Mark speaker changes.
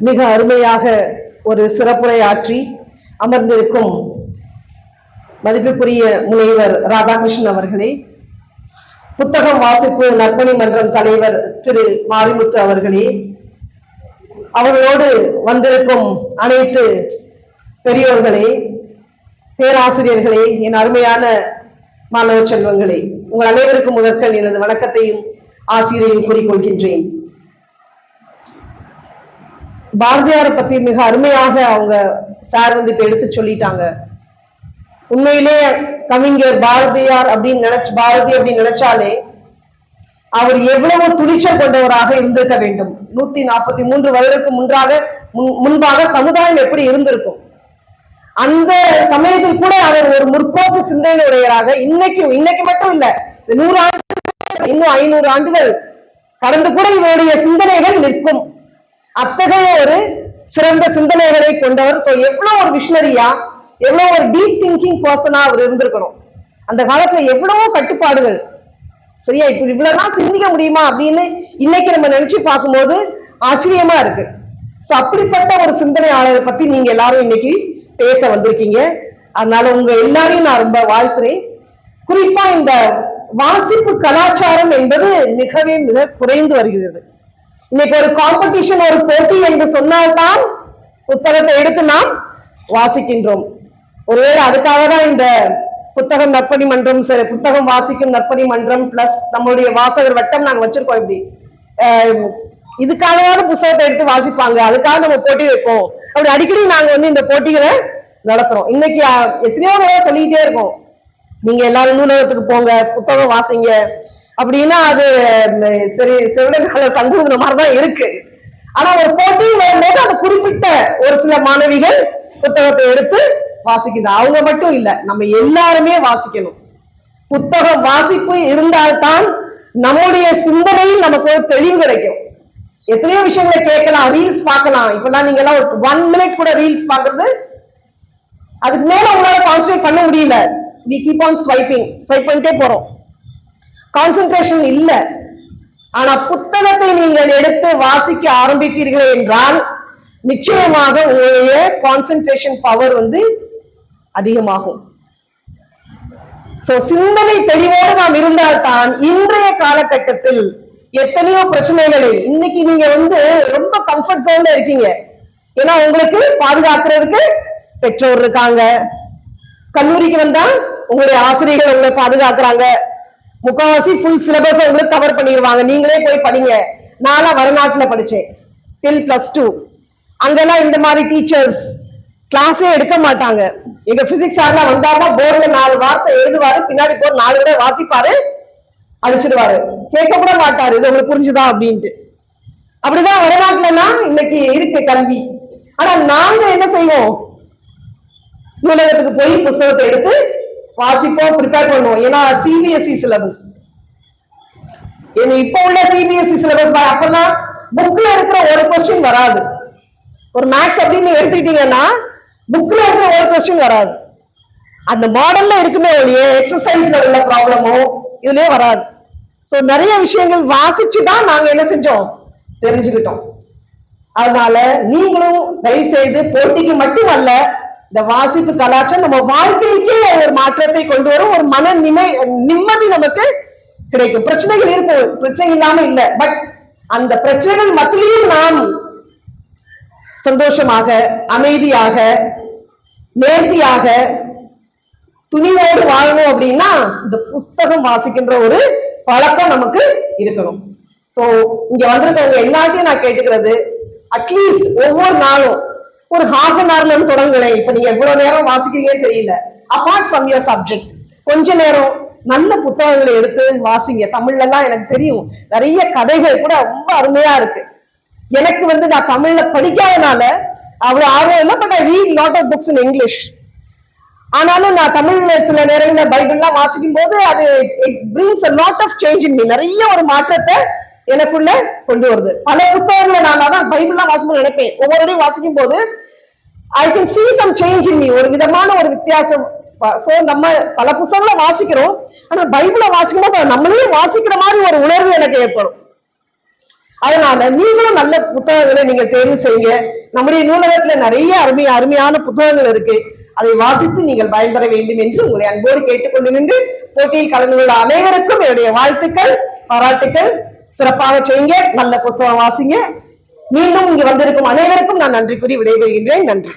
Speaker 1: மிக அருமையாக ஒரு சிறப்புரை ஆற்றி அமர்ந்திருக்கும் மதிப்புக்குரிய முனைவர் ராதாகிருஷ்ணன் அவர்களே புத்தகம் வாசிப்பு நற்பணி மன்றம் தலைவர் திரு மாரிமுத்து அவர்களே அவர்களோடு வந்திருக்கும் அனைத்து பெரியோர்களே பேராசிரியர்களே என் அருமையான மாணவ செல்வங்களே உங்கள் அனைவருக்கும் முதற்கண் எனது வணக்கத்தையும் ஆசிரியையும் கூறிக்கொள்கின்றேன். பாரதியாரை பத்தி மிக அருமையாக அவங்க சார் வந்து இப்ப எடுத்து சொல்லிட்டாங்க. உண்மையிலே கவிஞர் பாரதியார் அப்படின்னு நினைச்சு பாரதி அப்படின்னு நினைச்சாலே அவர் எவ்வளவு துணிச்சல் கொண்டவராக இருந்திருக்க வேண்டும். நூத்தி நாற்பத்தி மூன்று வருடத்துக்கு முன்றாக முன்- முன்பாக சமுதாயம் எப்படி இருந்திருக்கும்? அந்த சமயத்தில் கூட அவர் ஒரு முற்போக்கு சிந்தனை உடையராக இன்னைக்கு இன்னைக்கு மட்டும் இல்ல நூறு ஆண்டு இன்னும் ஐநூறு ஆண்டுகள் கடந்து கூட இவருடைய சிந்தனைகள் நிற்கும். அத்தகைய ஒரு சிறந்த சிந்தனைகளை கொண்டவர். ஸோ எவ்வளோ ஒரு விஷனரியா எவ்வளோ ஒரு டீப் திங்கிங் பர்சனா அவர் இருந்திருக்கணும். அந்த காலத்துல எவ்வளவோ கட்டுப்பாடுகள். சரியா? இப்ப இவ்வளவுதான் சிந்திக்க முடியுமா அப்படின்னு இன்னைக்கு நம்ம நினைச்சு பார்க்கும்போது ஆச்சரியமா இருக்கு. ஸோ அப்படிப்பட்ட ஒரு சிந்தனையாளரை பத்தி நீங்க எல்லாரும் இன்னைக்கு பேச வந்திருக்கீங்க. அதனால உங்க எல்லாரையும் நான் ரொம்ப வாழ்த்துறேன். குறிப்பா இந்த வாசிப்பு கலாச்சாரம் என்பது மிகவே மிக குறைந்து வருகிறது. இன்னைக்கு ஒரு காம்படிஷன் ஒரு போட்டி என்று சொன்னால்தான் புத்தகத்தை எடுத்து நாம் வாசிக்கின்றோம். ஒருவேளை அதுக்காக தான் இந்த புத்தகம் நற்பணி மன்றம் சரி புத்தகம் வாசிக்கும் நற்பணி மன்றம் பிளஸ் நம்மளுடைய வாசகர் வட்டம் நாங்கள் வச்சிருக்கோம் இப்படி. இதுக்காகவாவது புத்தகத்தை எடுத்து வாசிப்பாங்க. அதுக்காக நம்ம போட்டி வைப்போம். அப்படி அடிக்கடி நாங்க வந்து இந்த போட்டிகளை நடத்துறோம். இன்னைக்கு எத்தனையோ தடவை சொல்லிக்கிட்டே இருக்கோம். நீங்க எல்லாரும் நூலகத்துக்கு போங்க புத்தகம் வாசிங்க. அப்படின்னா அது சரி சரி செவிடகால மாதிரி தான் இருக்கு. ஆனா ஒரு போட்டி வரும்போது அது குறிப்பிட்ட ஒரு சில மாணவிகள் புத்தகத்தை எடுத்து வாசிக்கிறாங்க அவங்க மட்டும் இல்ல நம்ம எல்லாருமே வாசிக்கணும். புத்தகம் வாசிப்பு இருந்தால்தான் நம்முடைய சிந்தனையில் நமக்கு ஒரு தெளிவு கிடைக்கும். எத்தனையோ விஷயங்களை கேட்கலாம் ரீல்ஸ் பார்க்கலாம். இப்பெல்லாம் நீங்க எல்லாம் ஒரு ஒன் மினிட் கூட ரீல்ஸ் பாக்குறது அதுக்கு மேல உங்களால கான்சென்ட்ரேட் பண்ண முடியல. We keep on swiping swipe பண்ணிட்டே போறோம். கான்சென்ட்ரேஷன் இல்ல. ஆனா புத்தகத்தை நீங்கள் எடுத்து வாசிக்க ஆரம்பித்தீர்கள் என்றால் நிச்சயமாக உங்களுடைய கான்சென்ட்ரேஷன் பவர் வந்து அதிகமாகும். சோ சிந்தனை தெளிவோடு நாம் இருந்தால்தான் இன்றைய காலகட்டத்தில் எத்தனையோ பிரச்சனைகளை இன்னைக்கு நீங்க வந்து ரொம்ப கம்ஃபர்ட் ஜோன்ல இருக்கீங்க. ஏன்னா உங்களுக்கு பாதுகாக்கிறதுக்கு பெற்றோர் இருக்காங்க. கல்லூரிக்கு வந்தா உங்களுடைய ஆசிரியர்கள் உங்களை பாதுகாக்கிறாங்க. முக்காவாசி ஃபுல் சிலபஸ் உங்களுக்கு கவர் பண்ணிடுவாங்க. நீங்களே போய் படிங்க. நானும் வடநாட்டுல படிச்சேன். டில் பிளஸ் டூ அங்கெல்லாம் இந்த மாதிரி டீச்சர்ஸ் கிளாஸே எடுக்க மாட்டாங்க. எங்க பிசிக்ஸ் சார்லாம் வந்தாருன்னா போர்டுல நாலு வார்த்தை எழுதுவாரு. பின்னாடி போர் நாலு பேரை வாசிப்பாரு. அழிச்சிடுவாரு கேட்க கூட மாட்டாரு. இது உங்களுக்கு புரிஞ்சுதா அப்படின்ட்டு. அப்படிதான் வடநாட்டுலலாம் இன்னைக்கு இருக்கு கல்வி. ஆனா நாங்க என்ன செய்வோம்? நூலகத்துக்கு போய் புத்தகத்தை எடுத்து வாசிப்போம் ப்ரிப்பேர் பண்ணுவோம். ஏன்னா சிபிஎஸ்இ சிலபஸ் இப்ப உள்ள சிபிஎஸ்இ சிலபஸ் அப்பதான் புக்ல இருக்கிற ஒரு கொஸ்டின் வராது. ஒரு மேக்ஸ் அப்படின்னு எடுத்துக்கிட்டீங்கன்னா புக்ல இருக்கிற ஒரு கொஸ்டின் வராது. அந்த மாடல்ல இருக்குமே ஒழிய எக்ஸசைஸ்ல உள்ள ப்ராப்ளமோ இதுலயே வராது. சோ நிறைய விஷயங்கள் வாசிச்சு தான் நாங்க என்ன செஞ்சோம்? தெரிஞ்சுக்கிட்டோம். அதனால நீங்களும் தயவு செய்து போட்டிக்கு மட்டும் அல்ல இந்த வாசிப்பு கலாச்சாரம் நம்ம வாழ்க்கைக்கே ஒரு மாற்றத்தை கொண்டு வரும் ஒரு மன நிமை நிம்மதி நமக்கு கிடைக்கும். பிரச்சனைகள் இருக்கும் பிரச்சனை இல்லாம இல்ல. பட் அந்த பிரச்சனைகள் மத்தியிலும் நாம் சந்தோஷமாக அமைதியாக நேர்த்தியாக துணிவோடு வாழணும் அப்படின்னா இந்த புஸ்தகம் வாசிக்கின்ற ஒரு பழக்கம் நமக்கு இருக்கணும். சோ இங்க வந்திருக்கவங்க எல்லாத்தையும் நான் கேட்டுக்கிறது அட்லீஸ்ட் ஒவ்வொரு நாளும் ஒரு ஹாஃப் அன் ஹவர்ல இருந்து தொடங்குங்களேன் இப்ப நீங்க எவ்வளவு நேரம் வாசிக்கிறீங்கன்னு தெரியல. அபார்ட் ஃப்ரம் யுவர் சப்ஜெக்ட் கொஞ்ச நேரம் நல்ல புத்தகங்களை எடுத்து வாசிங்க. தமிழ்ல எல்லாம் எனக்கு தெரியும். நிறைய கதைகள் கூட ரொம்ப அருமையா இருக்கு. எனக்கு வந்து நான் தமிழ்ல படிக்காதனால அவ்வளவு ஆர்வம் இல்லை but I read lot of books in English ஆனாலும் நான் தமிழ்ல சில நேரங்கள்ல பைபிள்லாம் வாசிக்கும் போது அது it brings a lot of change in me நிறைய ஒரு மாற்றத்தை எனக்குள்ள கொண்டு வருது. பல புத்தகங்களை நான் தான் பைபிள்லாம் வாசிக்கும் நினைப்பேன். ஒவ்வொருடையும் வாசிக்கும் போது I can see some change in me ஒரு விதமான ஒரு வித்தியாசம். சோ நம்ம பல புத்தகங்களை வாசிக்கிறோம். ஆனா பைபிளை வாசிக்கும் போது நம்மளே வாசிக்கிற மாதிரி ஒரு உணர்வு எனக்கு ஏற்படும். அதனால நீங்களும் நல்ல புத்தகங்களை நீங்க தேர்வு செய்யுங்க. நம்முடைய நூலகத்துல நிறைய அருமை அருமையான புத்தகங்கள் இருக்கு. அதை வாசித்து நீங்கள் பயன்பெற வேண்டும் என்று உங்களை அன்போடு கேட்டுக்கொண்டு நின்று போட்டியில் கலந்து கொள்ள அனைவருக்கும் என்னுடைய வாழ்த்துக்கள் பாராட்டுக்கள். சிறப்பாக செய்யுங்க நல்ல புஸ்தகம் வாசிங்க. மீண்டும் இங்கு வந்திருக்கும் அனைவருக்கும் நான் நன்றி கூறி விடைபெறுகின்றேன். நன்றி.